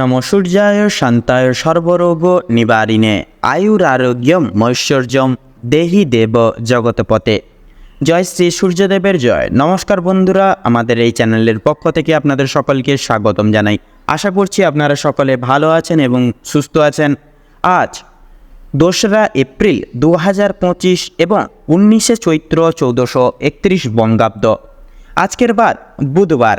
নম সূর্যায় শান্তায় সর্বরোগ নিবারিণে। আয়ুর আরোগ্যম ঐশ্বর্যম দেহি দেব জগতপতে জয় শ্রী সূর্যদেবের জয়। নমস্কার বন্ধুরা, আমাদের এই চ্যানেলের পক্ষ থেকে আপনাদের সকলকে স্বাগতম জানাই। আশা করছি আপনারা সকলে ভালো আছেন এবং সুস্থ আছেন। আজ দোসরা এপ্রিল দু হাজার পঁচিশ এবং উনিশে চৈত্র চৌদ্দশো একত্রিশ বঙ্গাব্দ। আজকের বার বুধবার।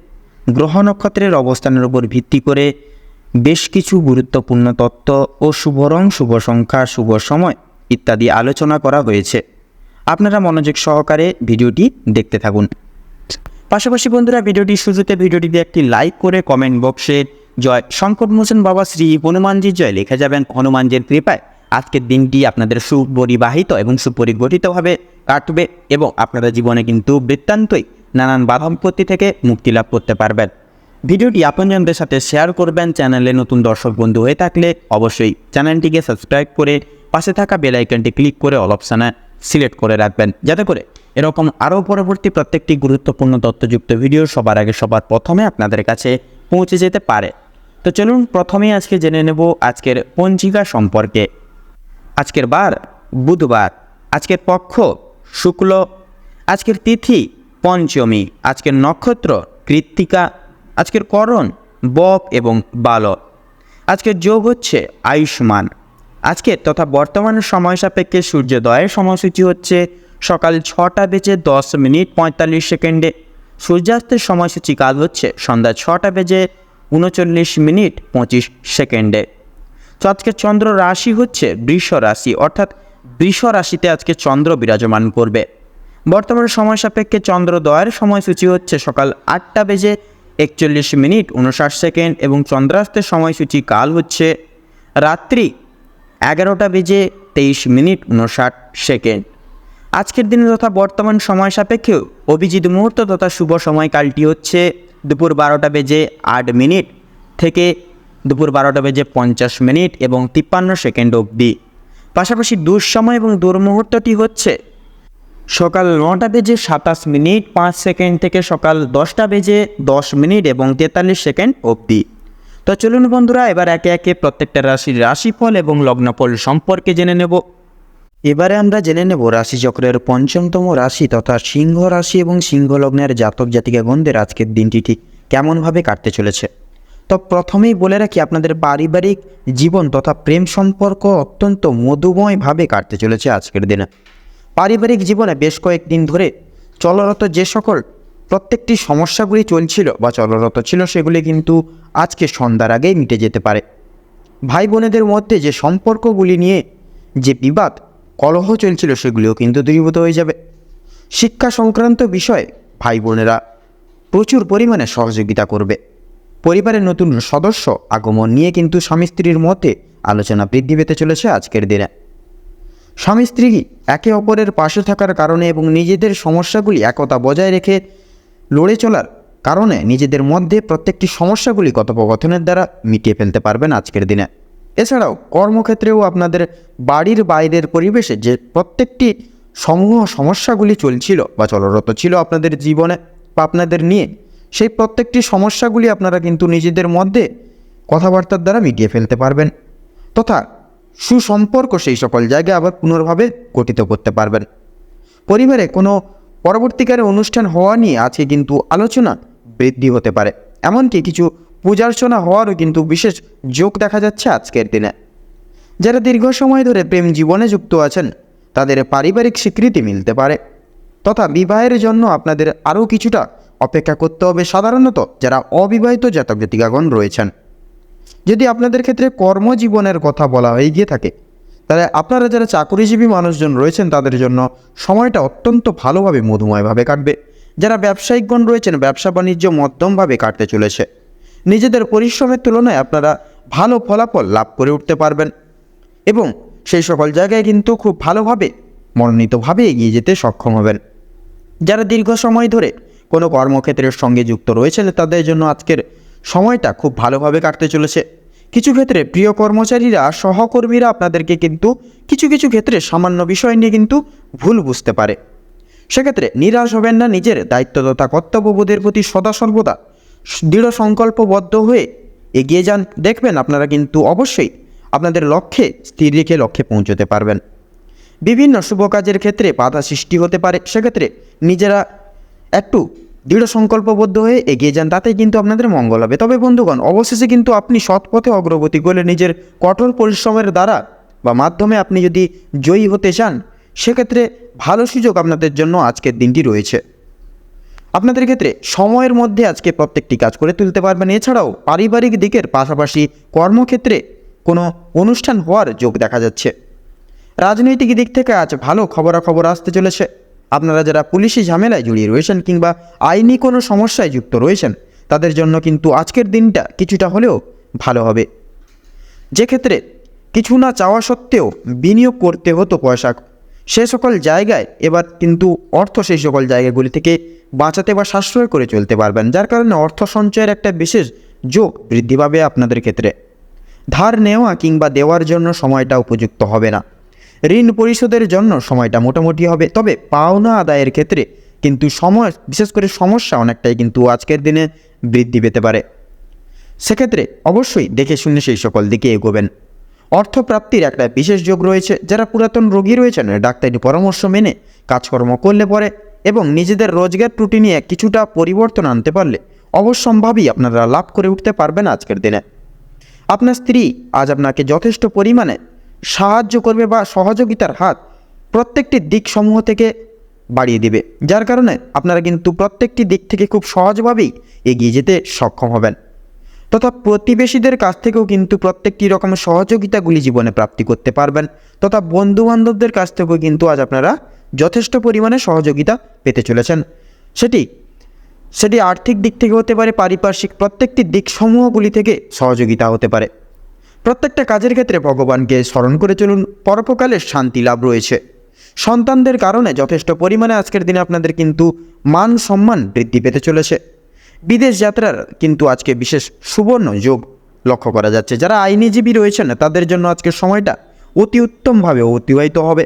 গ্রহ নক্ষত্রের অবস্থানের উপর ভিত্তি করে বেশ কিছু গুরুত্বপূর্ণ তত্ত্ব ও শুভ রং, শুভ সংখ্যা, শুভ সময় ইত্যাদি আলোচনা করা হয়েছে। আপনারা মনোযোগ সহকারে ভিডিওটি দেখতে থাকুন। পাশাপাশি বন্ধুরা, ভিডিওটি শুরুতে ভিডিওটিতে একটি লাইক করে কমেন্ট বক্সে জয় সংকটমোচন বাবা শ্রী হনুমানজির জয় লিখে যাবেন হনুমানজির কৃপায়। আজকের দিনটি আপনাদের সুপরিবাহিত এবং সুপরিগঠিতভাবে কাটবে এবং আপনারা জীবনে কিন্তু বৃত্তান্তই নানান বাধাপত্তি থেকে মুক্তি লাভ করতে পারবেন। ভিডিওটি আপনজনদের সাথে শেয়ার করবেন, চ্যানেলে নতুন দর্শক বন্ধু হয়ে থাকলে অবশ্যই চ্যানেলটিকে সাবস্ক্রাইব করে পাশে থাকা বেল আইকনটি ক্লিক করে অল অপশানে সিলেক্ট করে রাখবেন। যাতে করে এরকম আরও পরবর্তী প্রত্যেকটি গুরুত্বপূর্ণ তথ্যযুক্ত ভিডিও সবার আগে সবার প্রথমে আপনাদের কাছে পৌঁছে যেতে পারে। তো চলুন প্রথমেই আজকে জেনে নেব আজকের পঞ্জিকা সম্পর্কে। আজকের বার বুধবার, আজকের পক্ষ, শুক্ল, আজকের তিথি পঞ্চমী, আজকের নক্ষত্র, কৃত্তিকা, আজকের করণ, বক এবং বাল আজকের যোগ হচ্ছে আয়ুষ্মান। আজকের তথা বর্তমান সময় সাপেক্ষে সূর্যোদয়ের সময়সূচি হচ্ছে সকাল ছটা বেজে দশ মিনিট পঁয়তাল্লিশ সেকেন্ডে। সূর্যাস্তের সময়সূচি কাল হচ্ছে সন্ধ্যা ছটা বেজে উনচল্লিশ মিনিট পঁচিশ সেকেন্ডে। তো আজকে চন্দ্র রাশি হচ্ছে বৃষ রাশি অর্থাৎ বৃষ রাশিতে আজকে চন্দ্র বিরাজমান করবে। বর্তমান সময় সাপেক্ষে চন্দ্রোদয়ের সময়সূচি হচ্ছে সকাল আটটা বেজে একচল্লিশ মিনিট উনষাট সেকেন্ড এবং চন্দ্রাস্তের সময়সূচি কাল হচ্ছে রাত্রি এগারোটা বেজে তেইশ মিনিট উনষাট সেকেন্ড। আজকের দিনে তথা বর্তমান সময় সাপেক্ষেও অভিজিৎ মুহূর্ত তথা শুভ সময়কালটি হচ্ছে দুপুর বারোটা বেজে আট মিনিট থেকে দুপুর বারোটা বেজে পঞ্চাশ মিনিট এবং তিপ্পান্ন সেকেন্ড অবধি। পাশাপাশি দুঃসময় এবং দুর্মুহূর্তটি হচ্ছে সকাল নটা বেজে সাতাশ মিনিট, পাঁচ সেকেন্ড থেকে সকাল দশটা বেজে দশ মিনিট এবং তেতাল্লিশ সেকেন্ড অবধি। তো চলুন বন্ধুরা, এবার একে একে প্রত্যেকটা রাশির রাশিফল এবং লগ্নফল সম্পর্কে জেনে নেব। এবারে আমরা জেনে নেব রাশিচক্রের পঞ্চমতম রাশি তথা সিংহ রাশি এবং সিংহ লগ্নের জাতক জাতিকাগণদের আজকের দিনটি ঠিক কেমনভাবে কাটতে চলেছে। তো প্রথমেই বলে রাখি, আপনাদের পারিবারিক জীবন তথা প্রেম সম্পর্ক অত্যন্ত মধুময়ভাবে কাটতে চলেছে আজকের দিনে। পারিবারিক জীবনে বেশ কয়েকদিন ধরে চলরত যে সকল প্রত্যেকটি সমস্যাগুলি চলছিল বা চলরত ছিল সেগুলি কিন্তু আজকে সন্ধ্যার আগেই মিটে যেতে পারে। ভাই বোনেদের মধ্যে যে সম্পর্কগুলি নিয়ে যে বিবাদ, কলহ চলছিল সেগুলিও কিন্তু দূরীভূত হয়ে যাবে। শিক্ষা সংক্রান্ত বিষয়ে ভাই বোনেরা প্রচুর পরিমাণে সহযোগিতা করবে। পরিবারের নতুন সদস্য আগমন নিয়ে কিন্তু স্বামী স্ত্রীর মধ্যে আলোচনা বৃদ্ধি পেতে চলেছে আজকের দিনে। স্বামী স্ত্রী একে অপরের পাশে থাকার কারণে এবং নিজেদের সমস্যাগুলি একতা বজায় রেখে লড়ে চলার কারণে নিজেদের মধ্যে প্রত্যেকটি সমস্যাগুলি কথোপকথনের দ্বারা মিটিয়ে ফেলতে পারবেন আজকের দিনে। এছাড়াও কর্মক্ষেত্রেও আপনাদের বাড়ির বাইরের পরিবেশে যে প্রত্যেকটি সমূহ সমস্যাগুলি চলছিল বা চলরত ছিল আপনাদের জীবনে বা আপনাদের নিয়ে, সেই প্রত্যেকটি সমস্যাগুলি আপনারা কিন্তু নিজেদের মধ্যে কথাবার্তার দ্বারা মিটিয়ে ফেলতে পারবেন। তথা সুসম্পর্ক সেই সকল জায়গায় আবার পুনর্ভাবে গঠিত করতে পারবেন। পরিবারে কোনো পরবর্তীকালে অনুষ্ঠান হওয়া নিয়ে আজকে কিন্তু আলোচনা বৃদ্ধি হতে পারে। এমনকি কিছু পূজার্চনা হওয়ারও কিন্তু বিশেষ যোগ দেখা যাচ্ছে আজকের দিনে। যারা দীর্ঘ সময় ধরে প্রেম জীবনে যুক্ত আছেন, তাদের পারিবারিক স্বীকৃতি মিলতে পারে। তথা বিবাহের জন্য আপনাদের আরও কিছুটা অপেক্ষা করতে হবে। সাধারণত যারা অবিবাহিত জাতক জাতিকাগণ রয়েছেন যদি আপনাদের ক্ষেত্রে কর্মজীবনের কথা বলা হয়ে গিয়ে থাকে, তাহলে আপনারা যারা চাকরিজীবী মানুষজন রয়েছেন, তাদের জন্য সময়টা অত্যন্ত ভালোভাবে মধুময়ভাবে কাটবে। যারা ব্যবসায়িকগণ রয়েছেন, ব্যবসা বাণিজ্য মধ্যমভাবে কাটতে চলেছে, নিজেদের পরিশ্রমের তুলনায় আপনারা ভালো ফলাফল লাভ করে উঠতে পারবেন এবং সেই সকল জায়গায় কিন্তু খুব ভালোভাবে, মনোনীতভাবে এগিয়ে যেতে সক্ষম হবেন। যারা দীর্ঘ সময় ধরে কোনো কর্মক্ষেত্রের সঙ্গে যুক্ত রয়েছেন, তাদের জন্য আজকের সময়টা খুব ভালোভাবে কাটতে চলেছে। কিছু ক্ষেত্রে প্রিয় কর্মচারীরা, সহকর্মীরা আপনাদেরকে কিন্তু কিছু কিছু ক্ষেত্রে সামান্য বিষয় নিয়ে কিন্তু ভুল বুঝতে পারে। সেক্ষেত্রে নিরাশ হবেন না, নিজের দায়িত্ব তথা কর্তব্যবোধের প্রতি সদা সর্বদা দৃঢ় সংকল্পবদ্ধ হয়ে এগিয়ে যান। দেখবেন আপনারা কিন্তু অবশ্যই আপনাদের লক্ষ্যে স্থির রেখে লক্ষ্যে পৌঁছতে পারবেন। বিভিন্ন শুভ কাজের ক্ষেত্রে বাধা সৃষ্টি হতে পারে। সেক্ষেত্রে নিজেরা একটু দৃঢ় সংকল্পবদ্ধ হয়ে এগিয়ে যান, তাতেই কিন্তু আপনাদের মঙ্গল হবে। তবে বন্ধুগণ, অবশেষে কিন্তু আপনি সৎ পথে অগ্রগতি করলে নিজের কঠোর পরিশ্রমের দ্বারা বা মাধ্যমে আপনি যদি জয়ী হতে চান, সেক্ষেত্রে ভালো সুযোগ আপনাদের জন্য আজকের দিনটি রয়েছে। আপনাদের ক্ষেত্রে সময়ের মধ্যে আজকে প্রত্যেকটি কাজ করে তুলতে পারবেন। এছাড়াও পারিবারিক দিকের পাশাপাশি কর্মক্ষেত্রে কোনো অনুষ্ঠান হওয়ার যোগ দেখা যাচ্ছে। রাজনৈতিক দিক থেকে আজ ভালো খবরাখবর আসতে চলেছে। আপনারা যারা পুলিশি ঝামেলায় জড়িয়ে রয়েছেন কিংবা আইনি কোনো সমস্যায় যুক্ত রয়েছেন, তাদের জন্য কিন্তু আজকের দিনটা কিছুটা হলেও ভালো হবে। যে ক্ষেত্রে কিছু না চাওয়া সত্ত্বেও বিনিয়োগ করতে হতো পয়সা। সে সকল জায়গায় এবার কিন্তু অর্থ সেই সকল জায়গাগুলি থেকে বাঁচাতে বা সাশ্রয় করে চলতে পারবেন, যার কারণে অর্থ সঞ্চয়ের একটা বিশেষ যোগ বৃদ্ধি পাবে আপনাদের ক্ষেত্রে। ধার নেওয়া কিংবা দেওয়ার জন্য সময়টা উপযুক্ত হবে না। ঋণ পরিশোধের জন্য সময়টা মোটামুটি হবে। তবে পাওনা আদায়ের ক্ষেত্রে কিন্তু সময়, বিশেষ করে সমস্যা অনেকটাই কিন্তু আজকের দিনে বৃদ্ধি পেতে পারে। সেক্ষেত্রে অবশ্যই দেখে শুনে সেই সকল দিকে এগোবেন। অর্থপ্রাপ্তির একটা বিশেষ যোগ রয়েছে। যারা পুরাতন রোগী রয়েছেন, ডাক্তারি পরামর্শ মেনে কাজকর্ম করলে পরে এবং নিজেদের রোজগার ত্রুটি নিয়ে কিছুটা পরিবর্তন আনতে পারলে অবশ্যম্ভাবী আপনারা লাভ করে উঠতে পারবেন আজকের দিনে। আপনার স্ত্রী আজ আপনাকে যথেষ্ট পরিমাণে সাহায্য করবে বা সহযোগিতার হাত প্রত্যেকটি দিক সমূহ থেকে বাড়িয়ে দিবে। যার কারণে আপনারা কিন্তু প্রত্যেকটি দিক থেকে খুব সহজভাবেই এগিয়ে যেতে সক্ষম হবেন। তথা প্রতিবেশীদের কাছ থেকেও কিন্তু প্রত্যেকটি রকমের সহযোগিতাগুলি জীবনে প্রাপ্তি করতে পারবেন। তথা বন্ধুবান্ধবদের কাছ থেকেও কিন্তু আজ আপনারা যথেষ্ট পরিমাণে সহযোগিতা পেতে চলেছেন। সেটি সেটি আর্থিক দিক থেকে হতে পারে, পারিপার্শ্বিক প্রত্যেকটি দিক সমূহগুলি থেকে সহযোগিতা হতে পারে। প্রত্যেকটা কাজের ক্ষেত্রে ভগবানকে স্মরণ করে চলুন পরোপকালের শান্তি লাভ রয়েছে। সন্তানদের কারণে যথেষ্ট পরিমাণে আজকের দিনে আপনাদের কিন্তু মান সম্মান বৃদ্ধি পেতে চলেছে। বিদেশ যাত্রার কিন্তু আজকে বিশেষ সুবর্ণ যোগ লক্ষ্য করা যাচ্ছে। যারা আইনজীবী রয়েছেন, তাদের জন্য আজকের সময়টা অতি উত্তমভাবে অতিবাহিত হবে।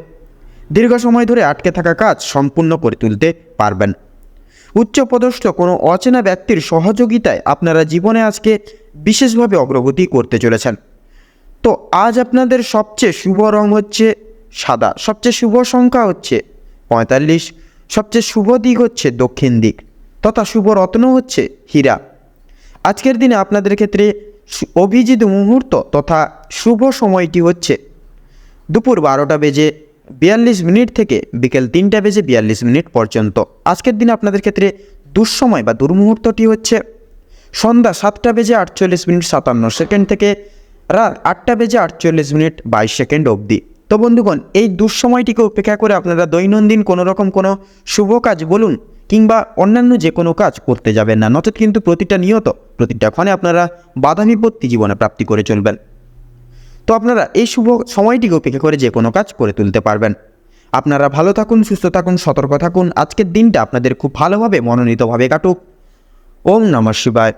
দীর্ঘ সময় ধরে আটকে থাকা কাজ সম্পূর্ণ করে তুলতে পারবেন। উচ্চপদস্থ কোনো অচেনা ব্যক্তির সহযোগিতায় আপনারা জীবনে আজকে বিশেষভাবে অগ্রগতি করতে চলেছেন। তো আজ আপনাদের সবচেয়ে শুভ রং হচ্ছে সাদা। সবচেয়ে শুভ সংখ্যা হচ্ছে পঁয়তাল্লিশ। সবচেয়ে শুভ দিক হচ্ছে দক্ষিণ দিক। তথা শুভ রত্ন হচ্ছে হীরা। আজকের দিনে আপনাদের ক্ষেত্রে অভিজিৎ মুহূর্ত তথা শুভ সময়টি হচ্ছে দুপুর বারোটা বেজে বিয়াল্লিশ মিনিট থেকে বিকেল তিনটা বেজে বিয়াল্লিশ মিনিট পর্যন্ত। আজকের দিনে আপনাদের ক্ষেত্রে দুঃসময় বা দুর্মুহূর্তটি হচ্ছে সন্ধ্যা সাতটা বেজে আটচল্লিশ মিনিট সাতান্ন সেকেন্ড থেকে রাত আটটা বেজে আটচল্লিশ মিনিট বাইশ সেকেন্ড অবধি। তো বন্ধুগণ, এই দুঃসময়টিকে উপেক্ষা করে আপনারা দৈনন্দিন কোনো রকম কোনো শুভ কাজ বলুন কিংবা অন্যান্য যে কোনো কাজ করতে যাবেন না। নচেত কিন্তু প্রতিটা নিয়ত, প্রতিটা ক্ষণে আপনারা বাধা বিপত্তি জীবনে প্রাপ্তি করে চলবেন। তো আপনারা এই শুভ সময়টিকে উপেক্ষা করে যে কোনো কাজ করে তুলতে পারবেন। আপনারা ভালো থাকুন, সুস্থ থাকুন, সতর্ক থাকুন। আজকের দিনটা আপনাদের খুব ভালোভাবে, মনোনীতভাবে কাটুক। ওম নমঃ শিবায়।